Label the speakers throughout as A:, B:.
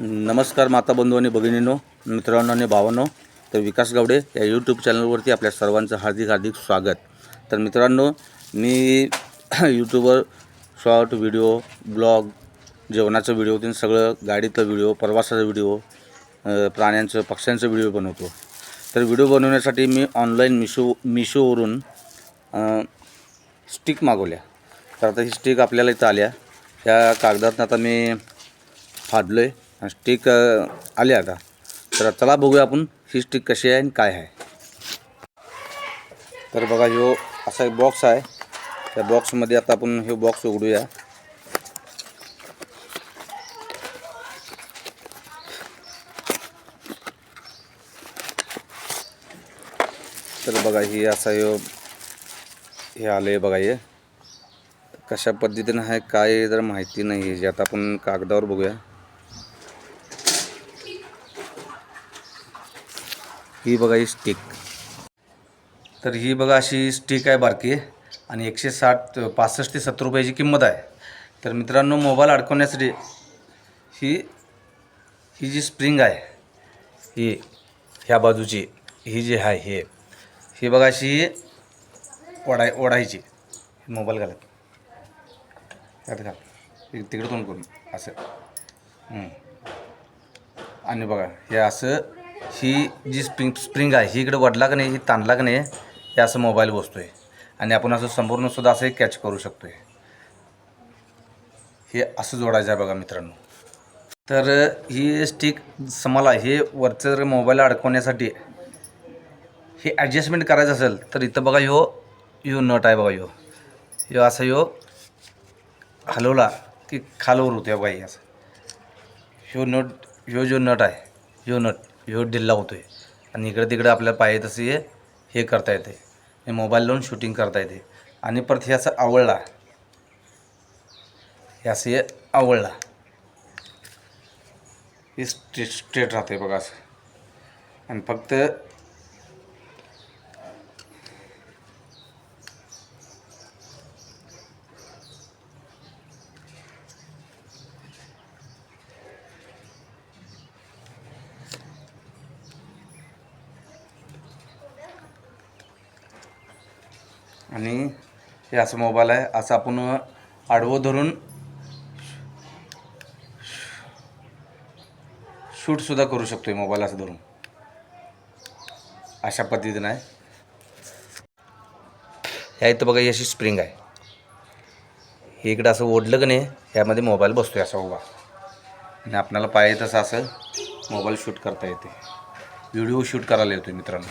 A: नमस्कार माता बंधू आणि भगिनींनो मित्रांनो आणि भावांनो. तर विकास गावडे या यूट्यूब चॅनलवरती आपल्या सर्वांचं हार्दिक हार्दिक स्वागत. तर मित्रांनो मी यूट्यूबवर शॉर्ट व्हिडिओ ब्लॉग जेवणाचं व्हिडिओ ते सगळं गाडीतलं व्हिडिओ प्रवासाचा व्हिडिओ प्राण्यांचं पक्ष्यांचं व्हिडिओ बनवतो. तर व्हिडिओ बनवण्यासाठी मी ऑनलाईन मिशो मिशोवरून स्टिक मागवल्या. तर आता ही स्टिक आपल्याला इथं आल्या. त्या कागदातनं आता मी फाडलो आहे स्टिक आली आता. तर चला बघूया आपण ही स्टिक कशी आहे आणि काय आहे. तर बघा ह्यो असा एक बॉक्स आहे. त्या बॉक्समध्ये आता आपण हे बॉक्स उघडूया. तर बघा ही असा ह्यो हे आलं आहे बघा हे. कशा पद्धतीनं आहे काय जर माहिती नाही आहे जे आता आपण कागदावर बघूया. ही बघा ही स्टिक तर ही बघा अशी स्टिक आहे बारकी आणि एकशे साठ पासष्ट ते सत्तर रुपयाची किंमत आहे. तर मित्रांनो मोबाईल अडकवण्यासाठी ही ही जी स्प्रिंग आहे ही ह्या बाजूची ही जी आहे हे ही बघा अशी ओढाय ओढायची मोबाईल घालत. त्यात घाल. ति- तिकडे तोंड करून असं. आणि बघा हे असं ही जी स्प्रिंग स्प्रिंग आहे ही इकडे वडला का नाही ही ताणला का नाही हे असं मोबाईल बसतो आहे आणि आपण असं संपूर्णसुद्धा असं कॅच करू शकतो आहे हे असं जोडायचं आहे बघा मित्रांनो. तर ही स्टिक समाला हे वरचं जर मोबाईल अडकवण्यासाठी हे ॲडजस्टमेंट करायचं असेल तर इथं बघा ह्यो यो नट आहे बघा ह्यो. यो असं यो हलवला की खालवर होतो बघा हे असं. ह्यो नट ह्यो जो नट आहे ह्यो नट ह्यो ढिल्ला होतो आहे आणि इकडे तिकडे आपल्याला पाहिजे तसं हे हे करता येते हे मोबाईल लावून शूटिंग करता येते आणि परत हे असं आवडला हे असं हे आवडला हे स्ट्रेट स्ट्रेट राहते बघा असं. आणि फक्त आणि हे असं मोबाईल आहे. असं आपण आडवं धरून शूटसुद्धा करू शकतो आहे मोबाईल असं धरून. अशा पद्धतीनं आहे. ह्या इथं बघा अशी स्प्रिंग आहे. हे इकडं असं ओढलं की नाही ह्यामध्ये मोबाईल बसतो आहे असा उभा. आणि आपल्याला पाहिजे तसं असं मोबाईल शूट करता येते. व्हिडिओ शूट करायला येतो मित्रांनो.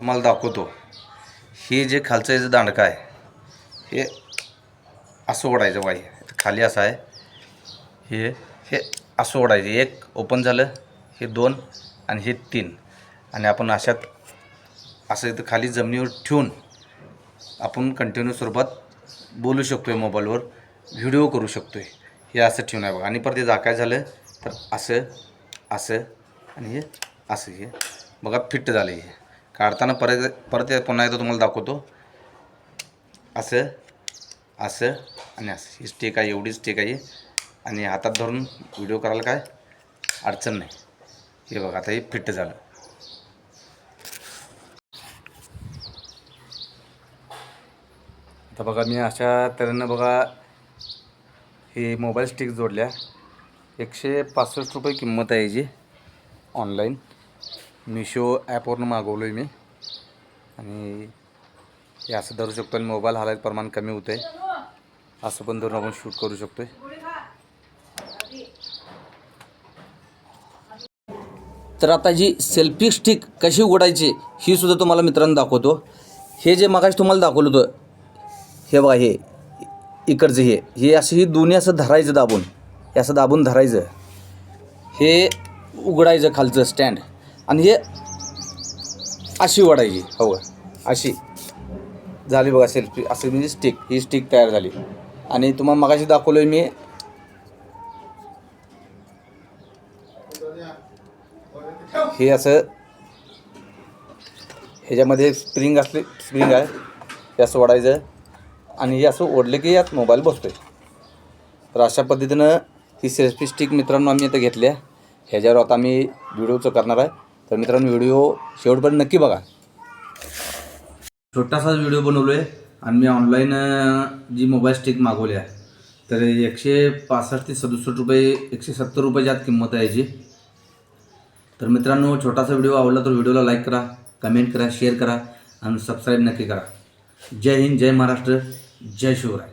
A: तुम्हाला दाखवतो. हे जे खालचं याचं दांडकं आहे हे असं ओढायचं बाई. खाली असं आहे. हे हे असं ओढायचं. एक ओपन झालं हे दोन आणि हे तीन. आणि आपण अशात असं इथं खाली जमिनीवर ठेवून आपण कंटिन्यू स्वरूपात बोलू शकतो आहे मोबाईलवर. व्हिडिओ करू शकतो आहे हे असं ठेवून आहे बघा. आणि परत हे झाकाय झालं तर असं असं आणि हे असं हे. बघा फिट झालं हे. काढताना परत परत पुन्हा एकदा तुम्हाला दाखवतो. असं असं आणि असं. ही स्टेक आहे एवढी स्टेक आहे. आणि हातात धरून व्हिडिओ करायला काय अडचण नाही. हे बघा आता हे फिट झालं. आता बघा मी अशा तऱ्हेनं बघा हे मोबाईल स्टिक जोडल्या. एकशे पासष्ट रुपये किंमत आहे जी ऑनलाईन मिशो ॲपवरून मागवलो आहे मी. आणि हे असं धरू शकतो आणि मोबाईल हालायचं प्रमाण कमी होतं आहे असं पण धरून आपण शूट करू शकतो आहे तर आता जी सेल्फी स्टिक कशी उघडायची ही सुद्धा तुम्हाला मित्रांनो दाखवतो. हे जे मगाशी तुम्हाला दाखवलं होतं हे बघा हे इकडचं हे. हे असं ही दोन्ही असं धरायचं दाबून. हे असं दाबून धरायचं. हे उघडायचं खालचं स्टँड आणि हे अशी वाढायची हो अशी. झाली बघा सेल्फी असं म्हणजे स्टिक ही स्टिक तयार झाली. आणि तुम्हाला मगाशी दाखवलं आहे मी. हे असं ह्याच्यामध्ये स्प्रिंग असले स्प्रिंग आहे. हे असं ओढायचं आणि हे असं ओढलं की यात मोबाईल बसतोय. तर अशा पद्धतीनं ही सेल्फी स्टिक मित्रांनो आम्ही आता घेतल्या ह्याच्यावर आता आम्ही व्हिडिओचं करणार आहे. तर मित्रांनो व्हिडिओ शेवटपर्यंत नक्की बघा. छोटासा व्हिडिओ बनवलो आहे आणि मी ऑनलाईन जी मोबाईल स्टिक मागवली आहे तर एकशे पासष्ट ते सदुसष्ट रुपये एकशे सत्तर रुपयाची आत किंमत आहे याची. तर मित्रांनो छोटासा व्हिडिओ आवडला तर व्हिडिओला लाईक करा कमेंट करा शेअर करा आणि सबस्क्राईब नक्की करा. जय हिंद जय महाराष्ट्र जय शिवराय.